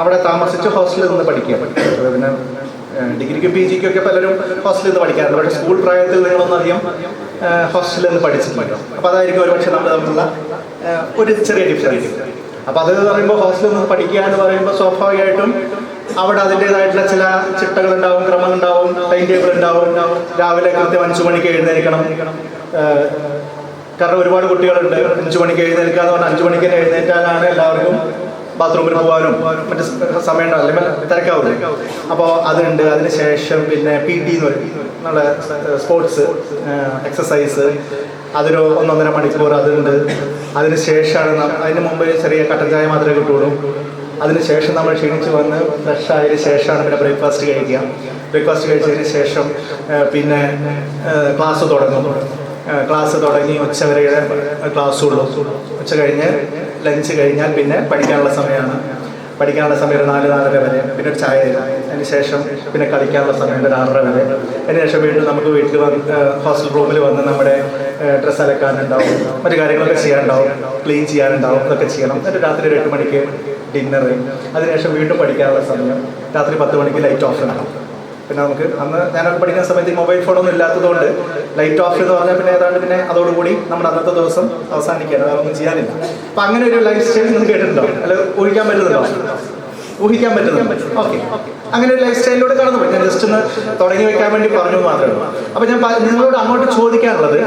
അവിടെ താമസിച്ച് ഹോസ്റ്റലിൽ നിന്ന് പഠിക്കുക പിന്നെ ഡിഗ്രിക്ക് പി ജിക്കും ഒക്കെ പലരും ഹോസ്റ്റലിൽ നിന്ന് പഠിക്കാറുണ്ട്. പക്ഷേ സ്കൂൾ പ്രായത്തിൽ നിങ്ങളൊന്നും അധികം ഹോസ്റ്റലിൽ നിന്ന് പഠിച്ചിട്ടില്ല അപ്പോൾ അതായിരിക്കും ഒരുപക്ഷെ നമ്മൾ തമ്മിലുള്ള ഒരു ചെറിയ ഡിഫറൻസ് അപ്പോൾ അത് പറയുമ്പോൾ ഹോസ്റ്റലിൽ നിന്ന് പഠിക്കുക എന്ന് പറയുമ്പോൾ സ്വാഭാവികമായിട്ടും അവിടെ അതിന്റെതായിട്ടുള്ള ചില ചിട്ടകളുണ്ടാവും ക്രമങ്ങളുണ്ടാവും ടൈം ടേബിൾ ഉണ്ടാവും. രാവിലെ കൃത്യം അഞ്ചു മണിക്ക് എഴുന്നേൽക്കണം. കാരണം ഒരുപാട് കുട്ടികളുണ്ട്. അഞ്ചു മണിക്ക് എഴുന്നേൽക്കുക എന്ന് പറഞ്ഞാൽ അഞ്ചു മണിക്ക് എഴുന്നേറ്റാലാണ് എല്ലാവർക്കും ബാത്റൂമിൽ പോകാനും മറ്റ് സമയം ഉണ്ടാവില്ല തിരക്കാവില്ല അപ്പോൾ അതുണ്ട്. അതിന് ശേഷം പിന്നെ പി ടി എന്ന് പറയും. നമ്മുടെ സ്പോർട്സ് എക്സസൈസ് അതൊരു ഒന്നൊന്നര മണിക്കൂർ അതുണ്ട്. അതിന് ശേഷമാണ് ന- അതിന് മുമ്പ് ചെറിയ കട്ടൻ ചായ മാത്രമേ കിട്ടുള്ളൂ. അതിന് ശേഷം നമ്മൾ ക്ഷീണിച്ച് വന്ന് ഫ്രഷ് ആയതിന് ശേഷമാണ് പിന്നെ ബ്രേക്ക്ഫാസ്റ്റ് കഴിക്കുക. ബ്രേക്ക്ഫാസ്റ്റ് കഴിച്ചതിന് ശേഷം പിന്നെ ക്ലാസ് തുടങ്ങും. ക്ലാസ് തുടങ്ങി ഉച്ച വരെയുടെ ക്ലാസ്സുള്ളൂ ഉച്ച കഴിഞ്ഞ് ലഞ്ച് കഴിഞ്ഞാൽ പിന്നെ പഠിക്കാനുള്ള സമയമാണ്. പഠിക്കാനുള്ള സമയം ഒരു നാല് നാലര വരെ. പിന്നെ ഒരു ചായ അതിന് ശേഷം പിന്നെ കളിക്കാനുള്ള സമയം ഒരു ആറര വരെ. അതിന് ശേഷം വീണ്ടും നമുക്ക് വീട്ടിൽ വന്ന് ഹോസ്റ്റൽ റൂമിൽ വന്ന് നമ്മുടെ ഡ്രസ്സ് അലക്കാനുണ്ടാവും. മറ്റു കാര്യങ്ങളൊക്കെ ചെയ്യാനുണ്ടാവും. ക്ലീൻ ചെയ്യാനുണ്ടാവും. അതൊക്കെ ചെയ്യണം. എന്നിട്ട് രാത്രി ഒരു എട്ട് മണിക്ക് ഡിന്നർ അതിനുശേഷം വീണ്ടും പഠിക്കാനുള്ള സമയം. രാത്രി പത്ത് മണിക്ക് ലൈറ്റ് ഓഫ് ഉണ്ടാവും പിന്നെ നമുക്ക് അന്ന് ഞാനൊക്കെ പഠിക്കുന്ന സമയത്ത് ഈ മൊബൈൽ ഫോണൊന്നും ഇല്ലാത്തതുകൊണ്ട് ലൈറ്റ് ഓഫ് എന്ന് പറഞ്ഞാൽ പിന്നെ ഏതാണ്ട് പിന്നെ അതോടുകൂടി നമ്മുടെ അന്നത്തെ ദിവസം അവസാനിക്കുകയാണ്. അതൊന്നും ചെയ്യാനില്ല. അപ്പം അങ്ങനെ ഒരു ലൈഫ് സ്റ്റൈൽ നിങ്ങൾ കേട്ടിട്ടുണ്ടോ? അല്ല ഊഹിക്കാൻ പറ്റുന്നുണ്ടോ? ഊഹിക്കാൻ പറ്റുന്നുണ്ടോ? ഓക്കെ അങ്ങനെ ഒരു ലൈഫ് സ്റ്റൈലിലൂടെ കടന്നു പോയി ഞാൻ ജസ്റ്റ് ഒന്ന് തുടങ്ങി വെക്കാൻ വേണ്ടി പറഞ്ഞു മാത്രമേ ഉള്ളൂ. അപ്പം ഞാൻ നിങ്ങളോട് അങ്ങോട്ട് ചോദിക്കാനുള്ളത്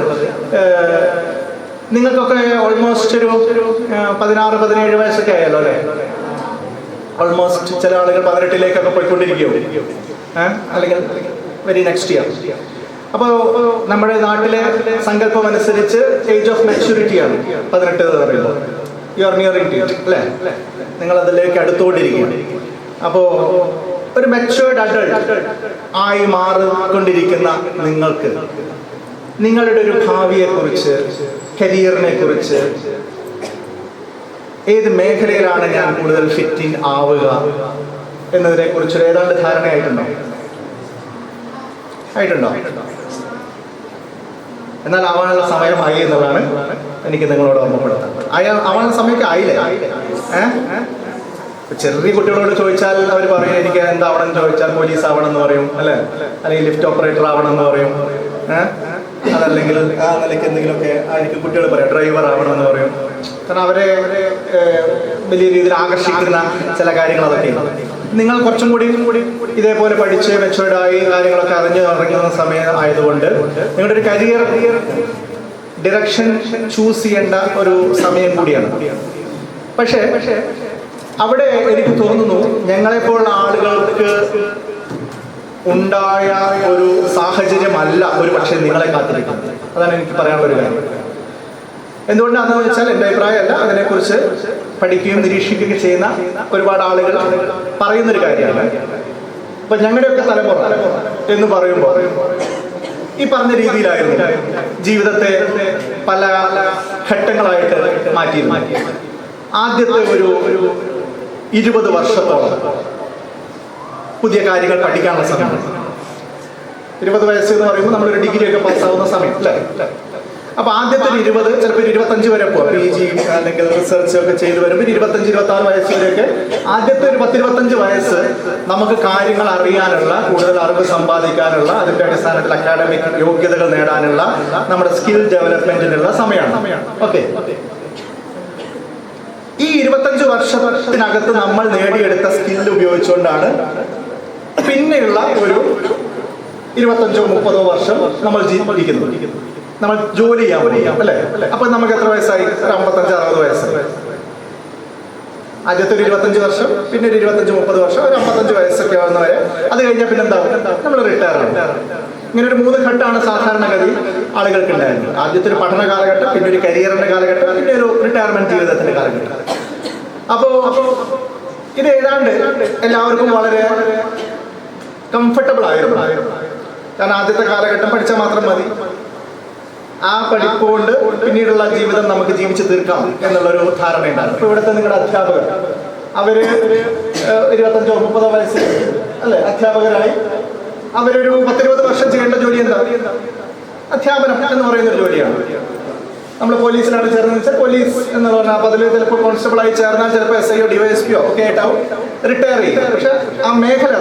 നിങ്ങൾക്കൊക്കെ ഓൾമോസ്റ്റ് ഒരു പതിനാറ് പതിനേഴ് വയസ്സൊക്കെ ആയല്ലോ അല്ലേ? ഓൾമോസ്റ്റ് ചില ആളുകൾ പതിനെട്ടിലേക്കൊക്കെ പോയിക്കൊണ്ടിരിക്കുകയോ? അല്ലെങ്കിൽ വെരി നെക്സ്റ്റ് ഇയർ അപ്പോൾ നമ്മുടെ നാട്ടിലെ സങ്കല്പം അനുസരിച്ച് ഏജ് ഓഫ് മെച്യൂരിറ്റിയാണ് പതിനെട്ട് എന്ന് പറയുമ്പോൾ യു ആർ നിയറിംഗ് ടു അല്ലേ? നിങ്ങൾ അതിലേക്ക് അടുത്തുകൊണ്ടിരിക്കുകയാണ്. അപ്പോൾ ഒരു മെച്ചുവേർഡ് അഡൾട്ട് ആയി മാറിക്കൊണ്ടിരിക്കുന്ന നിങ്ങൾക്ക് നിങ്ങളുടെ ഒരു ഭാവിയെക്കുറിച്ച് കരിയറിനെ കുറിച്ച് ഏത് മേഖലയിലാണ് ഞാൻ കൂടുതൽ ഫിറ്റിംഗ് ആവുക? എന്നതിനെ കുറിച്ച് ഏതാണ്ട് ധാരണയായിട്ടുണ്ടോ? ആയിട്ടുണ്ടോ? എന്നാൽ ആവാനുള്ള സമയമായി എന്നുള്ളതാണ് എനിക്ക് നിങ്ങളോട് ഓർമ്മപ്പെടുത്താൻ. അയാൾ ആവാനുള്ള സമയമൊക്കെ ആയില്ലേ? ചെറിയ കുട്ടികളോട് ചോദിച്ചാൽ അവർ പറയും എനിക്ക് എന്താവണം എന്ന് ചോദിച്ചാൽ പോലീസ് ആവണം എന്ന് പറയും അല്ലെ? അല്ലെങ്കിൽ ലിഫ്റ്റ് ഓപ്പറേറ്റർ ആവണം എന്ന് പറയും. അതല്ലെങ്കിൽ ആ നിലയ്ക്ക് എന്തെങ്കിലുമൊക്കെ ആയിരിക്കും കുട്ടികൾ പറയാം ഡ്രൈവർ ആവണം എന്ന് പറയും. കാരണം അവരെ വലിയ രീതിയിൽ ആകർഷിക്കുന്ന ചില കാര്യങ്ങൾ അതൊക്കെയാണ് നിങ്ങൾ കുറച്ചും കൂടി ഇതേപോലെ പഠിച്ച് മെച്ചുവേർഡായി കാര്യങ്ങളൊക്കെ അറിഞ്ഞ് ഇറങ്ങുന്ന സമയം ആയതുകൊണ്ട് നിങ്ങളുടെ ഒരു കരിയർ ഡിറക്ഷൻ ചൂസ് ചെയ്യേണ്ട ഒരു സമയം കൂടിയാണ്. പക്ഷേ അവിടെ എനിക്ക് തോന്നുന്നു ഞങ്ങളെപ്പോലുള്ള ആളുകൾക്ക് ഉണ്ടായ ഒരു സാഹചര്യമല്ല ഒരു പക്ഷേ നിങ്ങളെ കാത്തിരിക്കുന്നത്. അതാണ് എനിക്ക് പറയാനുള്ള ഒരു കാര്യം. എന്തുകൊണ്ടാണെന്ന് വെച്ചാൽ എന്റെ അഭിപ്രായമല്ല. അതിനെക്കുറിച്ച് പഠിക്കുകയും നിരീക്ഷിക്കുകയും ചെയ്യുന്ന ഒരുപാട് ആളുകൾ പറയുന്നൊരു കാര്യമാണ്. അപ്പൊ ഞങ്ങളുടെയൊക്കെ തലമുറ എന്ന് പറയുമ്പോൾ ഈ പറഞ്ഞ രീതിയിലായിരുന്നു ജീവിതത്തെ പല ഘട്ടങ്ങളായിട്ട് മാറ്റിയിരുന്നു ആദ്യത്തെ ഒരു ഒരു ഇരുപത് വർഷത്തോളം പുതിയ കാര്യങ്ങൾ പഠിക്കാനുള്ള സമയം. ഇരുപത് വയസ്സ് എന്ന് പറയുമ്പോൾ നമ്മളൊരു ഡിഗ്രി ഒക്കെ പാസ്സാവുന്ന സമയം അല്ലേ? അപ്പൊ ആദ്യത്തെ ഇരുപത് ചിലപ്പോൾ ഒരു ഇരുപത്തഞ്ച് വരെ പോവാം. പി ജി അല്ലെങ്കിൽ റിസർച്ച് ഒക്കെ ചെയ്ത് വരുമ്പോൾ ഇരുപത്തഞ്ച് ഇരുപത്തി ആറ് വയസ്സ് വരെയൊക്കെ ആദ്യത്തെ ഒരു പത്തിരുപത്തഞ്ച് വയസ്സ് നമുക്ക് കാര്യങ്ങൾ അറിയാനുള്ള കൂടുതൽ അറിവ് സമ്പാദിക്കാനുള്ള അതിന്റെ അടിസ്ഥാനത്തിൽ അക്കാഡമിക് യോഗ്യതകൾ നേടാനുള്ള നമ്മുടെ സ്കിൽ ഡെവലപ്മെന്റിനുള്ള സമയമാണ്. ഓക്കെ ഈ ഇരുപത്തഞ്ച് വർഷത്തിനകത്ത് നമ്മൾ നേടിയെടുത്ത സ്കിൽ ഉപയോഗിച്ചുകൊണ്ടാണ് പിന്നെയുള്ള ഒരു ഇരുപത്തഞ്ചോ മുപ്പതോ വർഷം നമ്മൾ ജീവിക്കുന്നത് നമ്മൾ ജോലി ചെയ്യാൻ അല്ലേ? അപ്പൊ നമുക്ക് എത്ര വയസ്സായി? ഒരു അമ്പത്തഞ്ച് അറുപത് വയസ്സായി. ആദ്യത്തെ ഒരു ഇരുപത്തഞ്ച് വർഷം പിന്നെ ഒരു ഇരുപത്തഞ്ച് മുപ്പത് വർഷം ഒരു അമ്പത്തഞ്ച് വയസ്സൊക്കെ ആവുന്നവരെ. അത് കഴിഞ്ഞാൽ പിന്നെ എന്താവും? നമ്മൾ റിട്ടയർ ആണ് ഇങ്ങനെ ഒരു മൂന്ന് ഘട്ടമാണ് സാധാരണഗതി ആളുകൾക്ക് ഉണ്ടായിരുന്നത് ആദ്യത്തെ ഒരു പഠന കാലഘട്ടം പിന്നെ ഒരു കരിയറിന്റെ കാലഘട്ടം പിന്നെ ഒരു റിട്ടയർമെന്റ് ജീവിതത്തിന്റെ കാലഘട്ടം. അപ്പോ ഇത് ഏതാണ്ട് എല്ലാവർക്കും വളരെ കംഫർട്ടബിൾ ആയിരുന്നു. കാരണം ആദ്യത്തെ കാലഘട്ടം പഠിച്ചാൽ മാത്രം മതി. ആ പഠിപ്പ് കൊണ്ട് പിന്നീടുള്ള ജീവിതം നമുക്ക് ജീവിച്ചു തീർക്കാം എന്നുള്ളൊരു ധാരണയുണ്ടായിരുന്നു ഇപ്പൊ ഇവിടുത്തെ നിങ്ങളുടെ അധ്യാപകർ അവർ ഇരുപത്തഞ്ചോ മുപ്പതോ വയസ്സ് അല്ലെ? അധ്യാപകരായി. അവരൊരു പത്തിരുപത് വർഷം ചെയ്യേണ്ട ജോലി എന്താ? അധ്യാപനം എന്ന് പറയുന്ന ഒരു ജോലിയാണ്. നമ്മൾ പോലീസിലാണ് ചേർന്ന് വെച്ചാൽ പോലീസ് എന്ന് പറഞ്ഞാൽ അപ്പോൾ അതിൽ ചിലപ്പോൾ കോൺസ്റ്റബിൾ ആയി ചേർന്നാൽ ചിലപ്പോൾ എസ് ഐയോ ഡിവൈഎസ്പിയോ ഒക്കെ ആയിട്ടാവും റിട്ടയർ ചെയ്യും പക്ഷെ ആ മേഖല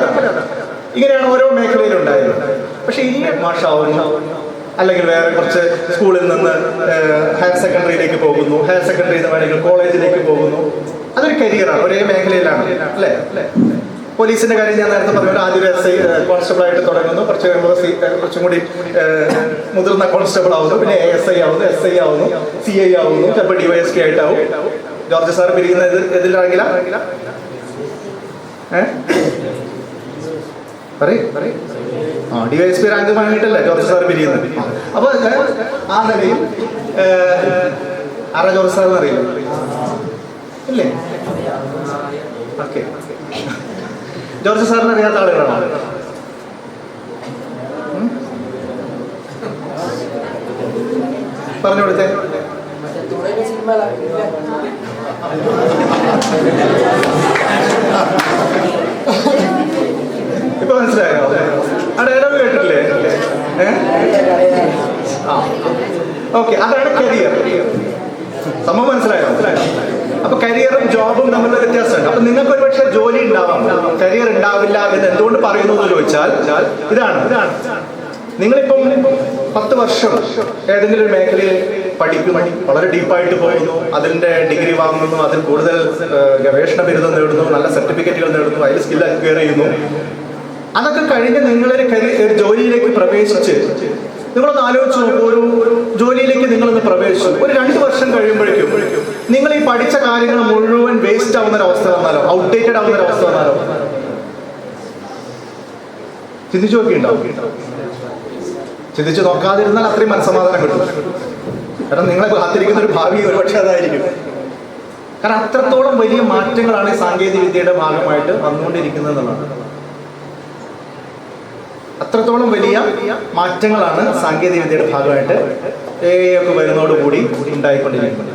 ഇങ്ങനെയാണ് ഓരോ മേഖലയിലും പക്ഷെ ഇനി മാഷാവുന്നു. അല്ലെങ്കിൽ വേറെ കുറച്ച് സ്കൂളിൽ നിന്ന് ഹയർ സെക്കൻഡറിയിലേക്ക് പോകുന്നു. ഹയർ സെക്കൻഡറിയിൽ നിന്ന് വേണമെങ്കിൽ കോളേജിലേക്ക് പോകുന്നു. അതൊരു കരിയറാണ് ഒരേ മേഖലയിലാണ് അല്ലേ? പോലീസിന്റെ കാര്യം ഞാൻ നേരത്തെ പറഞ്ഞു ആദ്യം എസ് ഐ കോൺസ്റ്റബിൾ ആയിട്ട് തുടങ്ങുന്നു. കുറച്ച് കഴിയുമ്പോൾ കുറച്ചും കൂടി മുതിർന്ന കോൺസ്റ്റബിൾ ആവുന്നു. പിന്നെ എസ് ഐ ആവുന്നു എസ് ഐ ആവുന്നു സി ഐ ആവുന്നു ചിലപ്പോൾ ഡിവൈഎസ് പി ആയിട്ടാവും. ജോർജ് സാർ പിരിക്കുന്ന ഇത് ഇതിലാണെങ്കിലാ ഏഹ് പറയ് പറയൂ. ആ ഡി എസ് ജോർജ് സാർ പിരിയുന്നത്. അപ്പോൾ ആ നിലയിൽ ആരാ ജോർജ് സാർ എന്നറിയില്ല ഇല്ലേ? ഓക്കെ. ജോർജ് സാറിന് അറിയാത്ത ആളുകളാണോ? പറഞ്ഞു ഇപ്പൊ മനസ്സിലായോ? ആ ഡയലോഗ് കേട്ടിട്ടില്ലേ? ആ ഓക്കെ അതാണ് കരിയർ സംഭവം മനസ്സിലായോ? അപ്പൊ കരിയറും ജോബും തമ്മിലുള്ള വ്യത്യാസമുണ്ട്. അപ്പൊ നിങ്ങൾക്ക് ഒരു പക്ഷേ ജോലി ഉണ്ടാവാം. കരിയർ ഉണ്ടാവില്ല എന്ന് എന്തുകൊണ്ട് പറയുന്നു എന്ന് ചോദിച്ചാൽ ഇതാണ്. ഇതാണ് നിങ്ങളിപ്പം പത്ത് വർഷം ഏതെങ്കിലും ഒരു മേഖലയിൽ പഠിക്കുന്നു വളരെ ഡീപ്പായിട്ട് പോകുന്നു അതിന്റെ ഡിഗ്രി വാങ്ങുന്നു. അതിൽ കൂടുതൽ ഗവേഷണ ബിരുദം നേടുന്നു. നല്ല സർട്ടിഫിക്കറ്റുകൾ നേടുന്നു. അതിൽ സ്കിൽ അക്വയർ ചെയ്യുന്നു. അതൊക്കെ കഴിഞ്ഞ് നിങ്ങളൊരു ഒരു ജോലിയിലേക്ക് പ്രവേശിച്ച് നിങ്ങളൊന്ന് ആലോചിച്ചു ഒരു ജോലിയിലേക്ക് നിങ്ങളൊന്ന് പ്രവേശിച്ചു. ഒരു രണ്ട് വർഷം കഴിയുമ്പോഴേക്കും നിങ്ങൾ ഈ പഠിച്ച കാര്യങ്ങൾ മുഴുവൻ വേസ്റ്റ് ആവുന്ന ഒരു അവസ്ഥ വന്നാലോ? ഔട്ട്ഡേറ്റഡ് ആവുന്ന ഒരു അവസ്ഥ വന്നാലോ? ചിന്തിച്ചു നോക്കിയിട്ടുണ്ടാവും ചിന്തിച്ചു നോക്കാതിരുന്നാൽ അത്രയും മനസ്സമാധാനം കിട്ടും. കാരണം നിങ്ങളെ കാത്തിരിക്കുന്ന ഒരു ഭാവി ഒരുപക്ഷെ അതായിരിക്കും. കാരണം അത്രത്തോളം വലിയ മാറ്റങ്ങളാണ് ഈ സാങ്കേതിക വിദ്യയുടെ ഭാഗമായിട്ട് വന്നുകൊണ്ടിരിക്കുന്നത് എന്നുള്ളതാണ്. അത്രത്തോളം വലിയ മാറ്റങ്ങളാണ് സാങ്കേതിക വിദ്യയുടെ ഭാഗമായിട്ട് എ ഒക്കെ വരുന്നതോടുകൂടി ഉണ്ടായിക്കൊണ്ടിരിക്കുന്നത്.